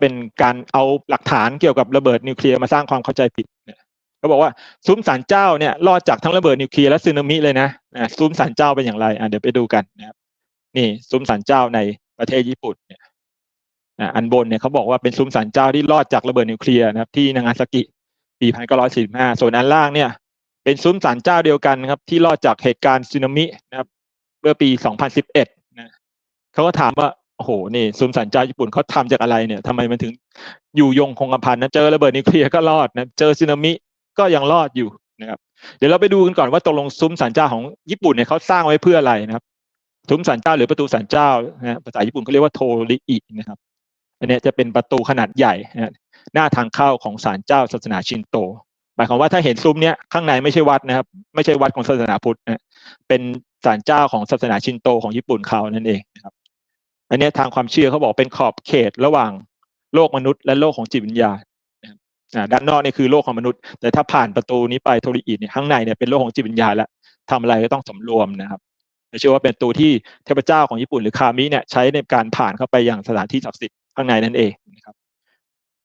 เป็นการเอาหลักฐานเกี่ยวกับระเบิดนิวเคลียร์มาสร้างความเข้าใจผิดเขาบอกว่าซุ้มสารเจ้าเนี่ยรอดจากทั้งระเบิดนิวเคลียร์และสึนามิเลยนะซุ้มสารเจ้าเป็นอย่างไรอะเดี๋ยวไปดูกันนะครับนี่ซุ้มสารเจ้าในประเทศญี่ปุ่นเนี่ยอันบนเนี่ยเขาบอกว่าเป็นซุ้มสารเจ้าที่รอดจากระเบิดนิวเคลียร์นะครับ ที่นางาซากิปี1945ส่วนอันล่างเนี่ย เป็นซุ้มสารเจ้าเดียวกันครับ ที่รอดจากเหตุการณ์สึนามินะครับ เมื่อปี2011นะเขาก็ถามว่า โอ้โห นี่ซุ้มสารเจ้าญี่ปุ่นเขาทำจากอะไรเนี่ยทำไมมันถึงอยู่ยงคงกระพันนะ เจอระเบิดนิวเคลียร์ก็รอดนะ เจอสึนามิก็ยังรอดอยู่นะครับ เดี๋ยวเราไปดูกันก่อนว่าตกลงซุ้มสารเจ้าของญี่ปุ่นเนี่ยเขาสร้างไว้เพื่ออะไรนะครับซุ้มสารเจ้าหรือประตูสารเจ้านะภาษาญี่ปุ่นเขาเรียกว่าโทริอินะครับ อันนี้จะเป็นประตูขนาดใหญ่นะหน้าทางเข้าของศาลเจ้าศาสนาชินโตหมายความว่าถ้าเห็นซุ้มเนี้ยข้างในไม่ใช่วัดนะครับ ไม่ใช่วัดของศาสนาพุทธนะเป็นศาลเจ้าของศาสนาชินโตของญี่ปุ่นเขานั่นเองนะครับ อันนี้ทางความเชื่อเขาบอกเป็นขอบเขตระหว่างโลกมนุษย์ และโลกของจิตวิญญาณนะครับอ่าด้านนอกนี่คือโลกของมนุษย์ แต่ถ้าผ่านประตูนี้ไปโทริอิเนี่ยข้างในเนี่ยเป็นโลกของจิตวิญญาณแล้วทำอะไรก็ต้องสำรวมนะครับเชื่อว่าเป็นประตูที่เทพเจ้าของญี่ปุ่นหรือคามิเนี่ยใช้ในการผ่านเข้าไปอย่างสถานที่ศักดิ์สิทธิ์ข้างในนั่นเองนะครับ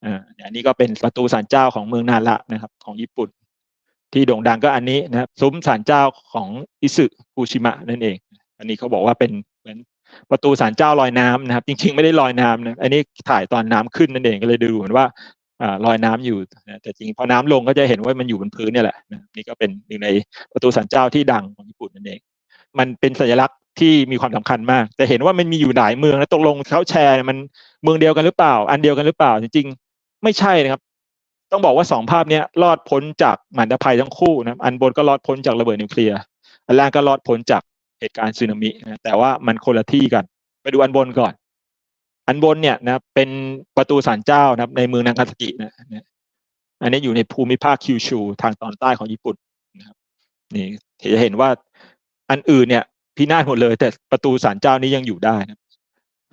อ่าอันนี้ก็เป็นประตูศาลเจ้าของเมืองนาระนะครับ ของญี่ปุ่น ที่โด่งดังก็อันนี้นะครับซุ้มศาลเจ้าของอิสึกุชิมะนั่นเอง อันนี้เขาบอกว่าเป็นเหมือน ประตูศาลเจ้าลอยน้ำนะครับ จริง ๆ ไม่ได้ลอยน้ำนะอันนี้ถ่ายตอนน้ำขึ้นนั่นเองก็เลยดูเหมือนว่าลอยน้ำอยู่แต่จริงพอน้ำลงก็จะเห็นว่ามันอยู่บนพื้นเนี่ยแหละนี่ก็เป็นหนึ่งในประตูศาลเจ้าที่ดังของญี่ปุ่นนั่นเอง มันเป็นสัญลักษณ์ที่มีความสำคัญมาก แต่เห็นว่ามันมีอยู่หลายเมืองแล้วตกลงเขาแชร์มันเมืองเดียวกันหรือเปล่า อันเดียวกันหรือเปล่า จริง ๆ ไม่ใช่นะครับ ต้องบอกว่าสองภาพนี้รอดพ้นจากหมันตภัยทั้งคู่นะอันบนก็รอดพ้นจากระเบิดนิวเคลียร์อันล่างก็รอดพ้นจาก เหตุการณ์สึนามินะแต่ว่ามันคนละที่กัน ไปดูอันบนก่อน อันบนเนี่ยนะเป็นประตูศาลเจ้านะครับในเมืองนางคาสกินะอันนี้อยู่ในภูมิภาคคิวชูทางตอนใต้ของญี่ปุ่นนะครับนี่จะเห็นว่าอันอื่นเนี่ยพินาศหมดเลย แต่ประตูศาลเจ้านี้ยังอยู่ได้นะ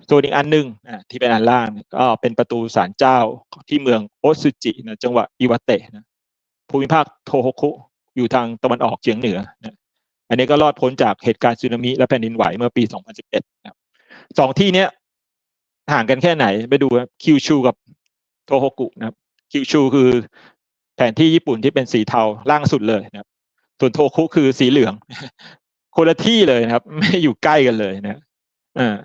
ส่วนอีกอันหนึ่งอ่าที่เป็นอันล่างก็เป็นประตูศาลเจ้าที่เมืองโอซุจินะจังหวัดอิวาเตะนะภูมิภาคโทโฮคุอยู่ทางตะวันออกเฉียงเหนือนะ อันนี้ก็รอดพ้นจากเหตุการณ์สึนามิและแผ่นดินไหวเมื่อปี 2011นะครับสองที่เนี้ยห่างกันแค่ไหนไปดูคิวชูกับโทโฮกุนะครับคิวชูคือแผนที่ญี่ปุ่นที่เป็นสีเทาล่างสุดเลยนะครับ ส่วนโทคุคือสีเหลือง คนละที่เลยนะครับ ไม่อยู่ใกล้กันเลยนะอ่า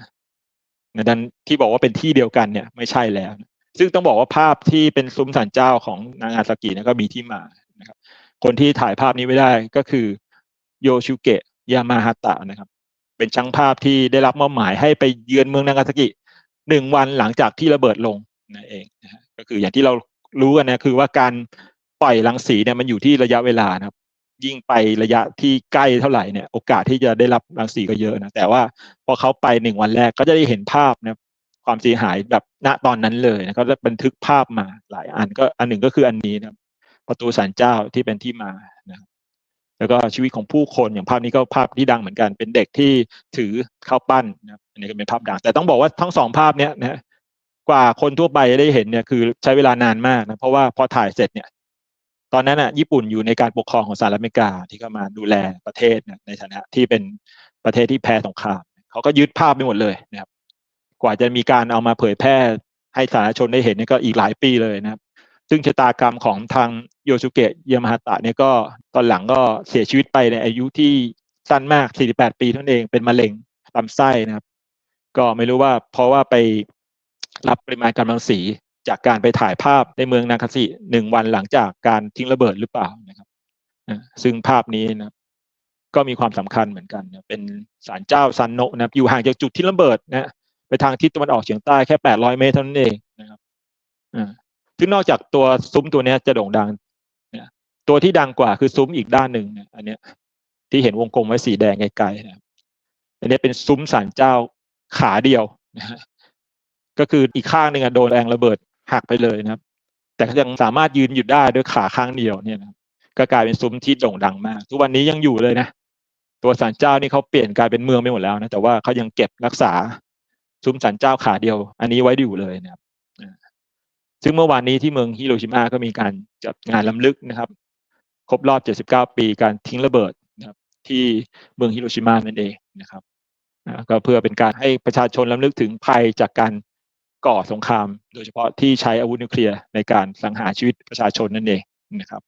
ดันที่บอกว่าเป็นที่เดียวกันเนี่ย ไม่ใช่แล้ว ซึ่งต้องบอกว่าภาพที่เป็นซุ้มศาลเจ้าของนางอาซากิเนี่ยก็มีที่มานะครับ คนที่ถ่ายภาพนี้ไว้ได้ก็คือ โยชูเกะยามาฮาตะนะครับ เป็นช่างภาพที่ได้รับมอบหมายให้ไปเยือนเมืองนางาซากิหนึ่งวันหลังจากที่ระเบิดลงนั่นเองนะก็คืออย่างที่เรารู้กันนะคือว่าการปล่อยรังสีเนี่ยมันอยู่ที่ระยะเวลานะครับ ยิ่งไประยะที่ใกล้เท่าไหร่เนี่ยโอกาสที่จะได้รับรังสีก็เยอะนะแต่ว่าพอเขาไปหนึ่งวันแรกก็จะได้เห็นภาพนะความเสียหายแบบณตอนนั้นเลยนะก็จะบันทึกภาพมาหลายอันก็อันหนึ่งก็คืออันนี้นะประตูศาลเจ้าที่เป็นที่มานะครับ แล้วก็ชีวิตของผู้คนอย่างภาพนี้ก็ภาพที่ดังเหมือนกัน เป็นเด็กที่ถือข้าวปั้นนะอันนี้ก็เป็นภาพดัง แต่ต้องบอกว่าทั้งสองภาพเนี้ยนะกว่าคนทั่วไปจะได้เห็นเนี่ยคือใช้เวลานานมากนะเพราะว่าพอถ่ายเสร็จเนี่ย ตอนนั้นอะญี่ปุ่นอยู่ในการปกครองของสหรัฐอเมริกาที่เข้ามาดูแลประเทศนะในฐานะที่เป็นประเทศที่แพ้สงครามเขาก็ยึดภาพไปหมดเลยนะครับ กว่าจะมีการเอามาเผยแพร่ให้สาธารณชนได้เห็นนี่ก็อีกหลายปีเลยนะครับ ซึ่งชะตากรรมของทางโยชูเกะยามาฮาตะเนี่ยก็ตอนหลังก็เสียชีวิตไปในอายุที่สั้นมาก 48 ปีเท่านั้นเองเป็นมะเร็งลำไส้นะครับ ก็ไม่รู้ว่าเพราะว่าไปรับปริมาณกำลังสีจากการไปถ่ายภาพในเมืองนางคาซิหนึ่งวันหลังจากการทิ้งระเบิดหรือเปล่านะครับซึ่งภาพนี้นะก็มีความสำคัญเหมือนกันนะเป็นศาลเจ้าซันโนะนะครับอยู่ห่างจากจุดที่ระเบิดนะไปทางทิศตะวันออกเฉียงใต้แค่ 800 เมตรเท่านั้นเองนะครับอ่า ซึ่งนอกจากตัวซุ้มตัวนี้จะโด่งดังนะตัวที่ดังกว่าคือซุ้มอีกด้านหนึ่งอันเนี้ย ที่เห็นวงกลมไว้สีแดงไกลๆนะอันนี้เป็นซุ้มศาลเจ้าขาเดียวนะก็คืออีกข้างหนึ่งโดนแรงระเบิดหักไปเลยนะครับ แต่ยังสามารถยืนหยุดได้ด้วยขาข้างเดียวเนี่ยนะก็กลายเป็นซุ้มที่โด่งดังมาก ทุกวันนี้ยังอยู่เลยนะ ตัวศาลเจ้านี่เขาเปลี่ยนกลายเป็นเมืองไปหมดแล้วนะแต่ว่าเขายังเก็บรักษาซุ้มศาลเจ้าขาเดียว อันนี้ไว้อยู่เลยนะครับ ซึ่งเมื่อวานนี้ที่เมืองฮิโรชิมาก็มีการจัดงานล้ำลึกนะครับ ครบรอบ 79 ปีการทิ้งระเบิดนะครับ ที่เมืองฮิโรชิมานั่นเองนะครับก็เพื่อเป็นการให้ประชาชนล้ำลึกถึงภัยจากการก่อสงคราม โดยเฉพาะที่ใช้อาวุธนิวเคลียร์ในการสังหารชีวิตประชาชนนั่นเองนะครับ